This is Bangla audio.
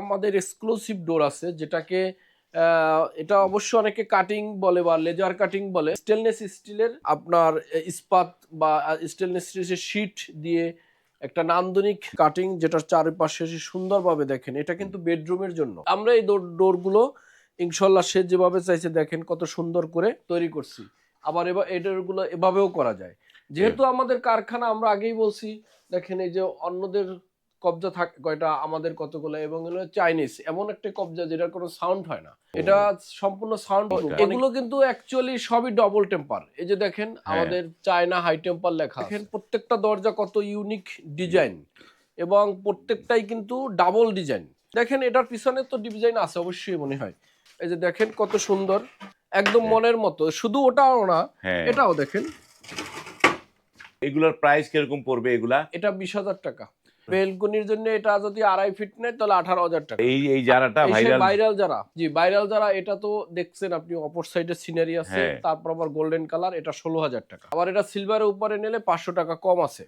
আমাদের এক্সক্লুসিভ ডোর আছে যেটাকে এটা অবশ্য অনেকে কাটিং বলে বা লেজার কাটিং বলে। স্টেনলেস স্টিলের আপনার ইস্পাত বা স্টেনলেস স্টিলের শিট দিয়ে একটা নান্দনিক কাটিং যেটার চারপাশে সুন্দরভাবে দেখেন এটা কিন্তু বেডরুমের জন্য। আমরা এই ডোরগুলো ইনশাল্লাহ সে যেভাবে চাইছে দেখেন কত সুন্দর করে তৈরি করছি। আবার এবার এই ডোরগুলো এভাবেও করা যায়। যেহেতু আমাদের কারখানা আমরা আগেই বলছি দেখেন এই যে অন্যদের কবজা থাকে কয়টা আমাদের কতগুলো এবং হলো চাইনিজ এমন একটা কবজা যেটার কোনো সাউন্ড হয় না। এটা সম্পূর্ণ সাউন্ড এগুলো কিন্তু অ্যাকচুয়ালি সবই ডবল টেম্পার এই যে দেখেন হ্যাঁ। আমাদের চায়না হাই টেম্পার লেখা দেখেন প্রত্যেকটা দরজা কত ইউনিক ডিজাইন এবং প্রত্যেকটাই কিন্তু ডাবল ডিজাইন দেখেন এটার পিছনে তো ডিজাইন আছে অবশ্যই মনে হয়। এই যে দেখেন কত সুন্দর। একদম মনের মতো। শুধু ওটাও না হ্যাঁ। এটাও দেখেন। এগুলোর প্রাইস কীরকম পড়বে এগুলা? এটা বিশ হাজার টাকা। বেলকনির জন্য এটা যদি আড়াই ফিট নেয় তাহলে আঠারো হাজার টাকা। এই এই জারাটা ভাইরাল ভাইরাল যারা জি ভাইরাল যারা এটা তো দেখছেন আপনি অপর সাইডে সিনারি আছে হ্যাঁ। তারপর আবার গোল্ডেন কালার এটা ষোলো হাজার টাকা। আবার এটা সিলভারের উপরে নিলে পাঁচশো টাকা কম আছে।